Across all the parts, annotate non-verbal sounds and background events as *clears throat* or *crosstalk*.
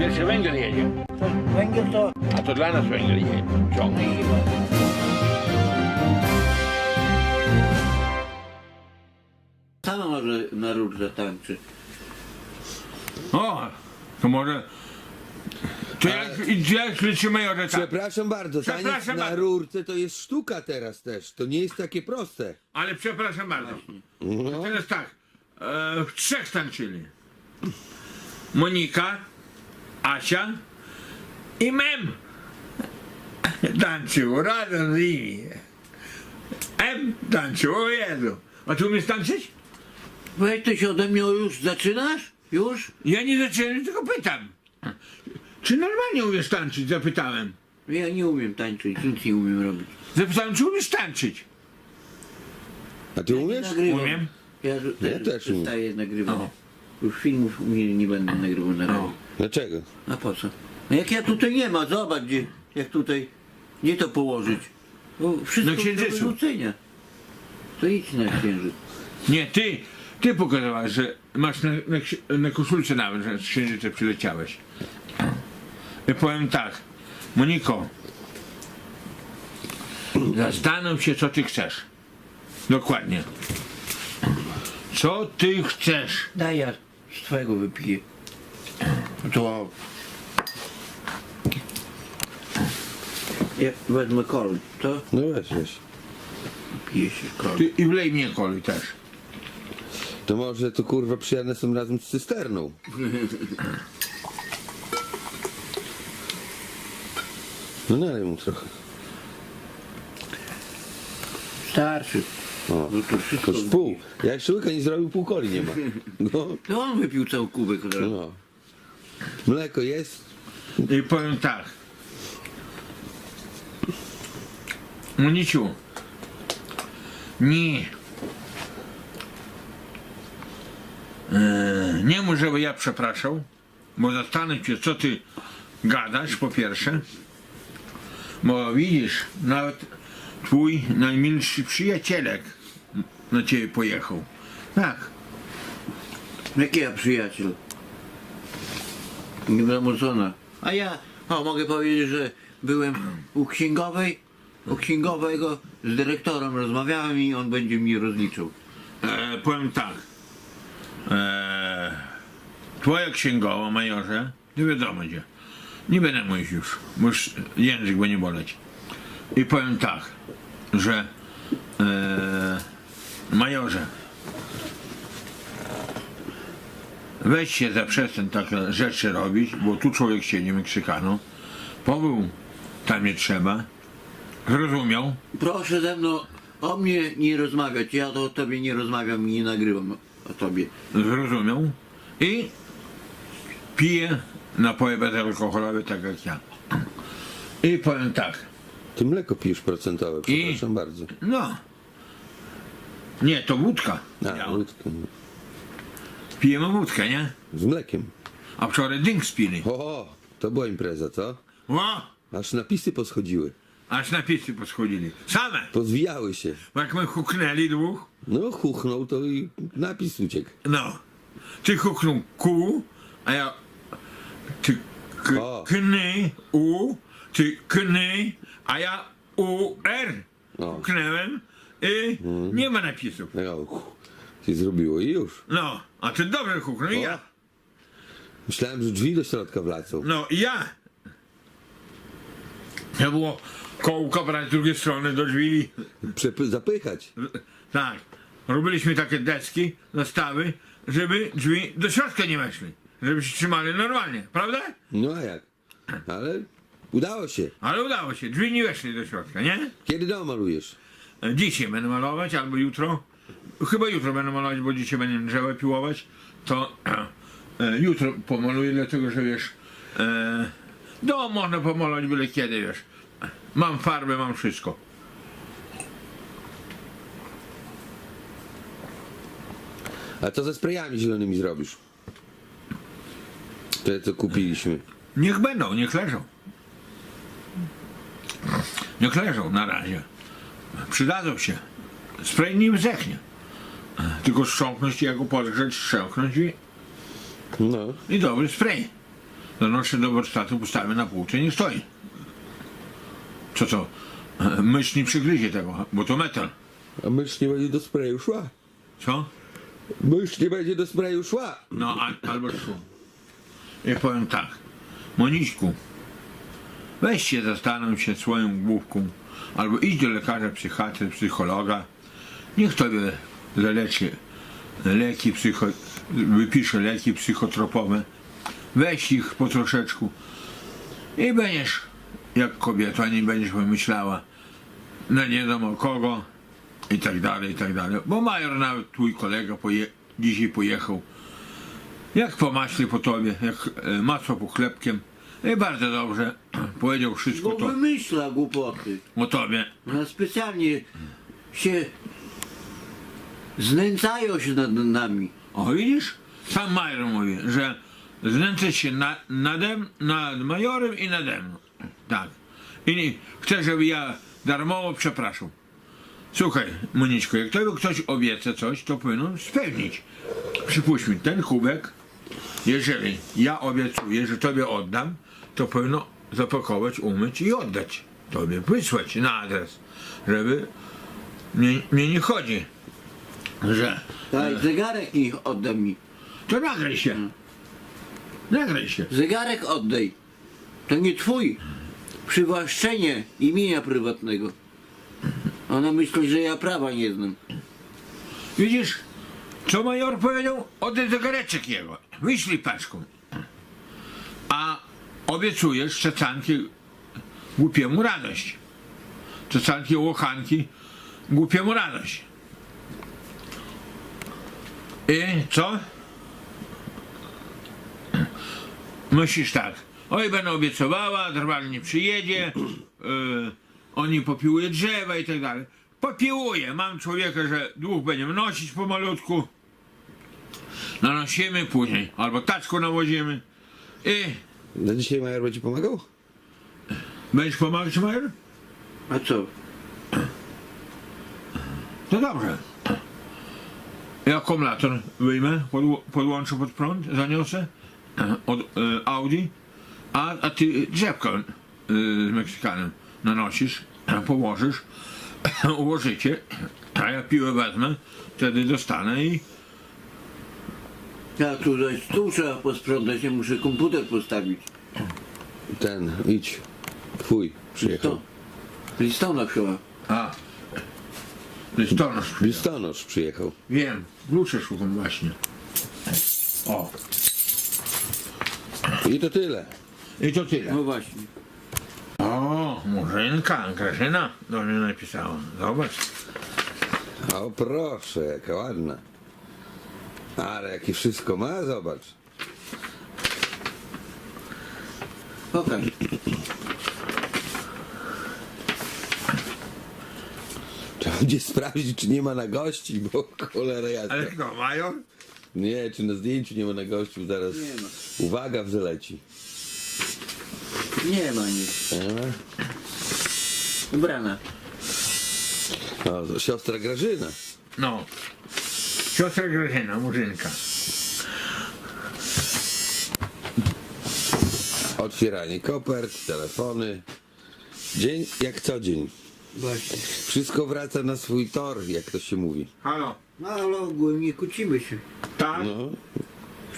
Pierwszy węgiel jedzie. To węgiel to A to dla nas węgiel jedzie. Ciągnie. sama może na rurze tańczy. O, to może... To jak, jak liczymy o tak. Przepraszam bardzo, taniec Przepraszam na bardzo. rurce to jest sztuka teraz też. To nie jest takie proste. Ale przepraszam bardzo. No. Teraz tak. E, w trzech tańczyli. Monika, Asia i Mem. Tańczył razem z nimi. M tańczył, o Jezu. A ty umiesz tańczyć? Weź ty się ode mnie już zaczynasz? Już? Ja nie zacząłem, tylko pytam. Czy normalnie umiesz tańczyć? Zapytałem. Ja nie umiem tańczyć, nic nie umiem robić. Zapytałem, czy umiesz tańczyć? A ty umiesz? Nagrywam. Umiem. Ja, Ja też umiem. przestaję nagrywać. O. Już filmów nie, nie będę nagrywał na razie. Dlaczego? A po co? No jak ja tutaj nie ma, zobacz gdzie, jak tutaj, gdzie to położyć? No, wszystko Na do księżycu. wyrzucenia. To idź na księżyc. Nie, ty, ty pokazałeś, że masz na, na, ksi- na koszulce nawet, że z księżyca przyleciałeś. Ja powiem tak, Moniko, zastanów się, co ty chcesz. Dokładnie. Co ty chcesz? Daj ja z twojego wypiję. To... Ja wezmę kol, to No weź, weź. pije się kol. Ty, I wlej mnie koluj też. To może to kurwa przyjadę są razem z cysterną. No nalej mu trochę. Starszy. O, No to wszystko... to pół. Ja jeszcze łyka nie zrobił, pół coli nie ma. *laughs* No, To on wypił cały kubek od razu. no. Mleko jest? I powiem tak. Moniciu, nie. E, nie mów, żeby ja przepraszał, bo zastanę się, co ty gadasz, po pierwsze. Bo widzisz, nawet twój najmilszy przyjacielek na ciebie pojechał. Tak. Jaki ja przyjaciel? Nie wiadomo co ona. A ja, o mogę powiedzieć, że byłem u księgowej, u księgowego z dyrektorem rozmawiałem i on będzie mi rozliczył. E, powiem tak. E, twoja księgowa, majorze, nie wiadomo gdzie. Nie będę mówić już, bo język będzie boleć. I powiem tak, że e, majorze, weź się za przestań takie rzeczy robić, bo tu człowiek siedzi Meksykanu, pobył tam nie trzeba, zrozumiał, Proszę ze mną o mnie nie rozmawiać. Ja to o tobie nie rozmawiam i nie nagrywam o tobie. zrozumiał i pije napoje bezalkoholowe tak jak ja. I powiem tak, Ty mleko pijesz procentowe, przepraszam bardzo. no. Nie, to wódka. A, miała. Pijemy wódkę, nie? Z mlekiem. A wczoraj dynk spili. O, to była impreza, co? O, Aż napisy poschodziły. aż napisy poschodzili. Same. Pozwijały się. Bo jak my huknęli dwóch, No, chuchnął to i napis uciekł. no. Ty huknął Q, a ja ty k, O. kny, U, ty kny, a ja U, R. O. Huknęłem i nie ma napisów. No, hu, się zrobiło i już. No, a ty dobrze huknął i O. ja. Myślałem, że drzwi do środka wlacą. No i ja. Nie było kołka brać z drugiej strony do drzwi. Przepy- zapychać. Tak. Robiliśmy takie deski, zastawy, żeby drzwi do środka nie weszli. Żeby się trzymali normalnie, prawda? No a jak? Ale udało się. Ale udało się, drzwi nie weszli do środka, nie? Kiedy dom malujesz? Dzisiaj będę malować, albo jutro. Chyba jutro będę malować, bo dzisiaj będę drzewa piłować. To *clears throat* e, jutro pomaluję, dlatego że wiesz, e, dom można pomalować byle kiedy, wiesz. Mam farbę, mam wszystko. A co ze sprayami zielonymi zrobisz? Te, co kupiliśmy. Niech będą, niech leżą. Niech leżą na razie. Przydadzą się. Spray nie zdechnie. Tylko strząknąć i jak go podgrzeć, strząknąć i, No, i dobry spray. Donoszę do warsztatu, postawię na półce, nie stoi. Co to? *laughs* Mysz nie przygryzie tego, bo to metal. A mysz nie będzie do sprayu szła. Co? Mysz nie będzie do sprayu szła. No, a, albo tu. Ja powiem tak. Moniczku, weź się zastanów się swoją główką, albo idź do lekarza, psychiatry, psychologa. Niech tobie zaleczy leki psycho... wypisze leki psychotropowe. Weź ich po troszeczku i będziesz jak kobieta, nie będziesz pomyślała na nie wiadomo kogo i tak dalej, i tak dalej. Bo major nawet twój kolega poje... dzisiaj pojechał jak po maśle po tobie, jak e, masło po chlebkiem. I bardzo dobrze *clears throat* powiedział wszystko Bo to wymyśla głupoty. o tobie. Ona specjalnie się znęcają się nad nami. O widzisz? Sam major mówi, że znęca się na, nade, nad majorem i nade mną. Tak. I nie, chce, żeby ja darmowo przepraszał. Słuchaj, Moniczko, jak tobie ktoś obieca coś, to powinno spełnić. Przypuśćmy, ten kubek, jeżeli ja obiecuję, że tobie oddam, to powinno zapakować, umyć i oddać tobie, wysłać na adres, żeby mnie, mnie nie chodzi, że Tak, zegarek niech odda mi. to nagraj się. Nagraj się. Zegarek oddaj. To nie twój. Przywłaszczenie imienia prywatnego. Ona myśli, że ja prawa nie znam. Widzisz, co major powiedział? Oddaj zegareczek jego. Wyślij paczką. A obiecujesz cecanki głupiemu radość. Cecanki łochanki głupiemu radość. I co? Myślisz tak. Oj, będę obiecowała, drwal nie przyjedzie, yy, oni popiłuje drzewa i tak dalej. Popiłuję. Mam człowieka, że dwóch będziemy nosić pomalutku. Nanosimy później. Albo taczku nawozimy. I Na dzisiaj major będzie pomagał? będziesz pomagać, Major? A co? To dobrze. Ja akumulator wyjmę, podłączę pod prąd, zaniosę od e, Audi, a, a ty drzewko e, z Meksykanem nanosisz, położysz, *coughs* ułożycie, a ja piłę wezmę, wtedy dostanę i Ja tu zaś tu trzeba posprzątać, ja muszę komputer postawić. Ten, idź. Twój przyjechał. To. Listona wzięła. A. Listonosz. Listonosz przyjechał. Wiem, klucze szukam właśnie. O. I to tyle. I to tyle. No właśnie. O, Murzynka, Grażyna do mnie napisała. Zobacz. O proszę, jaka ładna. Ale jakie wszystko ma, zobacz. Pokaż. Będzie sprawdzić, czy nie ma na gości, bo cholera jasna. Ale kto, major? Nie, czy na zdjęciu nie ma na gości, bo zaraz Nie ma. uwaga wzeleci. Nie ma nic. Nie ma? Ubrana. O, to siostra Grażyna. No. Siostra Grażyna, Murzynka. Otwieranie kopert, telefony. Dzień jak co dzień. Właśnie. Wszystko wraca na swój tor, jak to się mówi. Halo. No ale ogólnie kłócimy się. Tak? No,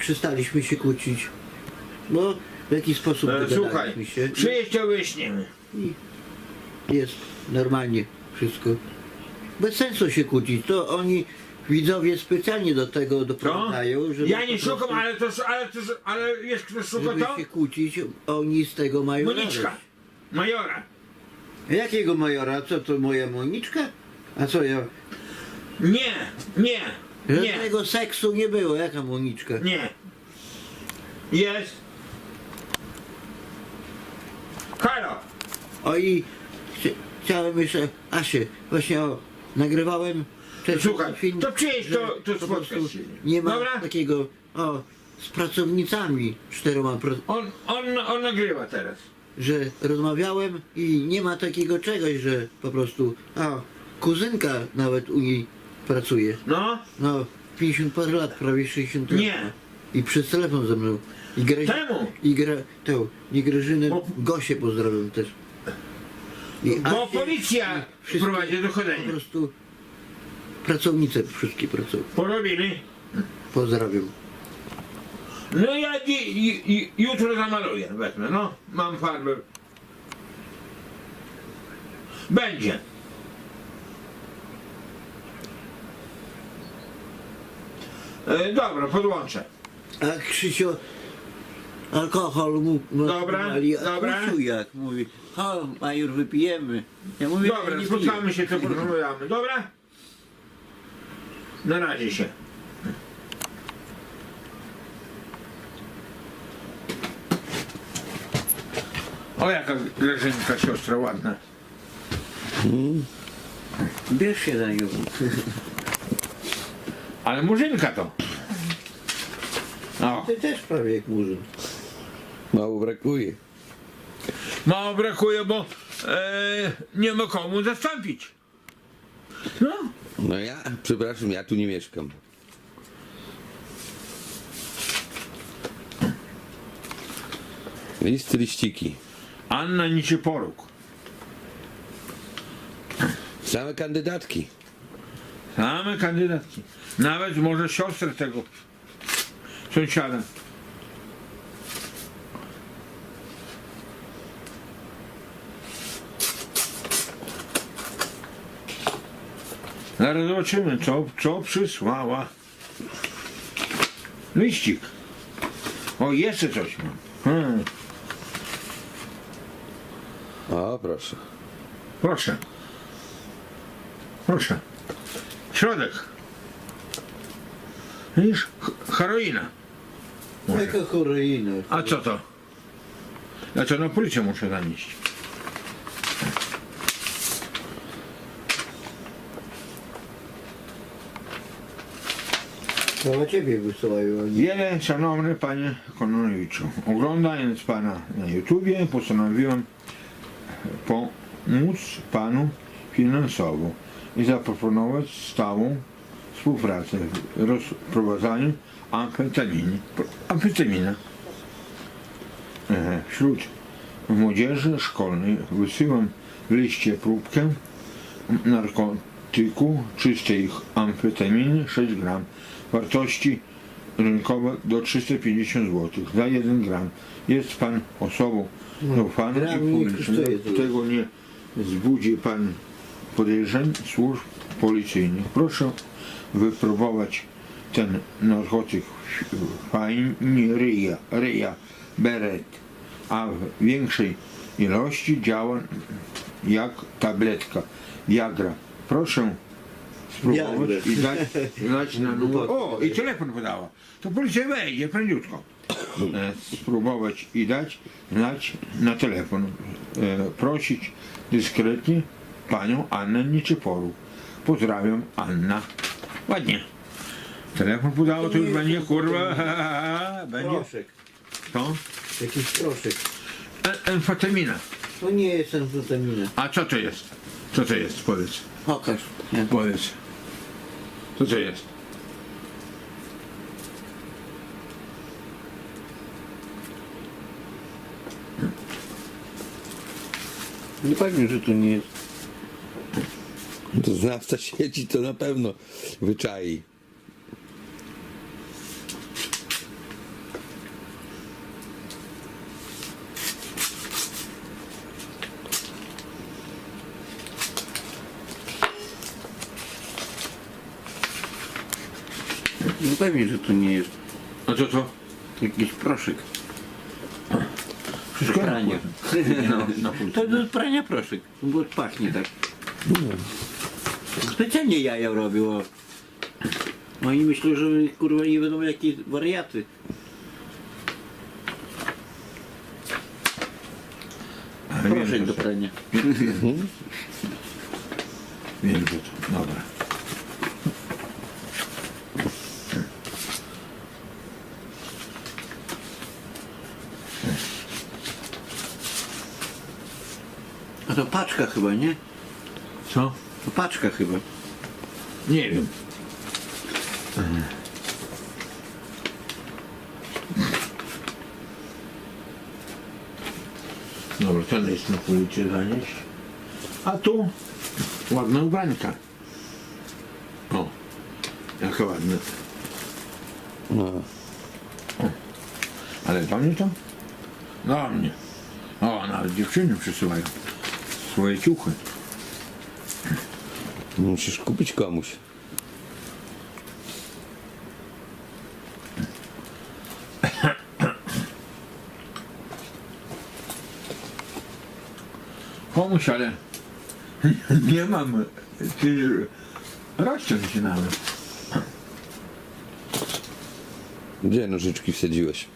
Przestaliśmy się kłócić. Bo w jaki sposób E, słuchaj, dogadaliśmy się. przyjedź to wyjaśnimy. Jest normalnie wszystko. Bez sensu się kłócić. To oni widzowie specjalnie do tego doprowadzają, żeby Ja nie po prostu- szukam, ale to, ale to, ale wiesz kto szuka żeby to? się kłócić, oni z tego mają Moniczka. radość. Majora. Jakiego majora? Co to moja Moniczka? A co ja? Nie, nie, nie, Żadnego seksu nie było. Jaka Moniczka? nie. Jest. Halo. O i chci- chciałem jeszcze, Asię, właśnie o, nagrywałem też Słuchaj, film, to przyjedź, że to- to po spotkać prostu się. Nie ma Dobra? takiego, o, z pracownicami czteroma, pro, On, on, on nagrywa teraz. Że rozmawiałem i nie ma takiego czegoś, że po prostu, a, kuzynka nawet u niej pracuje. No, No, 50 parę lat, prawie 60 lat. nie. I przez telefon ze mną. I gra, Czemu? I gra, to, i Grażynę, Bo- Gosię pozdrawiam też. I Bo Asię, policja i wszystkie prowadzi Po dochodzenie. prostu pracownice wszystkie pracownice. Porobili. Pozdrawiam. No ja dzi, i, jutro zamaluję, wezmę, no. Mam farbę. Będzie. E, dobra, podłączę. A Krzysio, alkohol mu mu- Dobra, a dobra. Krzysiu jak mówi, o, major wypijemy. Ja mówię, Dobra, nie spotkamy piję. się, to *laughs* porozmawiamy, dobra? Na razie się. O, jaka Grażynka siostra ładna. Bierz się za nią. *laughs* Ale murzynka to. O, Ty też prawie jak murzyn. Mało brakuje. mało brakuje, bo e, nie ma komu zastąpić. No, No ja, przepraszam, ja tu nie mieszkam. Listy liściki. Anna Niczyporuk. Same kandydatki. Same kandydatki. Nawet może siostrę tego sąsiada. Zaraz zobaczymy, co, co przysłała. Liścik. O, jeszcze coś mam. Hmm, O, proszę. proszę. Proszę. Środek. Widzisz? Ch- Heroina. Może. Jaka heroina. A co to? Ja to na policję muszę zanieść. To na ciebie wysyłają. a Wiele, szanowny panie Kononowiczu, oglądając pana na YouTubie postanowiłem pomóc panu finansowo i zaproponować stałą współpracę w rozprowadzaniu amfetaminy. Amfetamina. Wśród młodzieży szkolnej wysyłam w liście próbkę narkotyku czystej amfetaminy 6 gram wartości rynkowe do 350 zł za 1 gram. Jest pan osobą zaufaną i gram nie publiczną. Tego nie wzbudzi pan podejrzeń służb policyjnych. Proszę wypróbować ten narkotyk fajnie ryja, ryja beret, a w większej ilości działa jak tabletka Viagra. Proszę spróbować i dać, dać na numer. O, i telefon podała. To policja wejdzie prędziutko. E, Spróbować i dać znać na telefon. E, Prosić dyskretnie panią Annę Nieczyporu. Pozdrawiam, Anna. Ładnie. Telefon podało, to już będzie kurwa. *laughs* Będzie. Proszek. To? Jakiś proszek. E- Amfetamina. To nie jest amfetamina. A co to jest? Co to jest? Powiedz. Pokaż. Powiedz. Co to jest? Nie pewnie, że to nie jest. To znawca sieci to na pewno wyczai. Nie pewnie, że to nie jest. A co to? Jakiś proszek. Wszystko Do prania. Na, na pulcie. To do prania proszek. Bo pachnie tak. Specjalnie jaja robią. o. Oni myślą, że kurwa nie wiadomo jakie wariaty. Ale wiem, Proszek że do to- prania. Wiem, że to. Dobra. A to paczka chyba, nie? Co? To paczka chyba. Nie wiem. Dobra, ten jest na policie zanieść. A tu ładna ubrańka. O, jaka ładne. No. Ale dla mnie to? Dla mnie. O, nawet dziewczyny przysyłają swoje ciuchy. Musisz kupić komuś. Komuś, ale *laughs* nie mam. Ty rozciąć się nawet. Gdzie nożyczki wsadziłeś?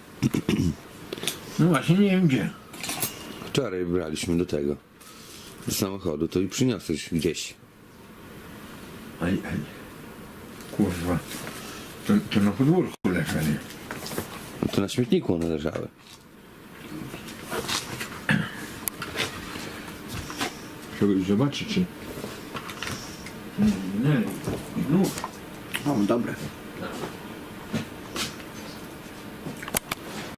No właśnie nie wiem gdzie. Wczoraj braliśmy do tego. Do samochodu, to i przyniosłeś gdzieś. Aj, aj. Kurwa. To, to na podwórku leżeli. No to na śmietniku one leżały. Trzeba zobaczyć czy... Nie, nie, no. O, dobre. Tak.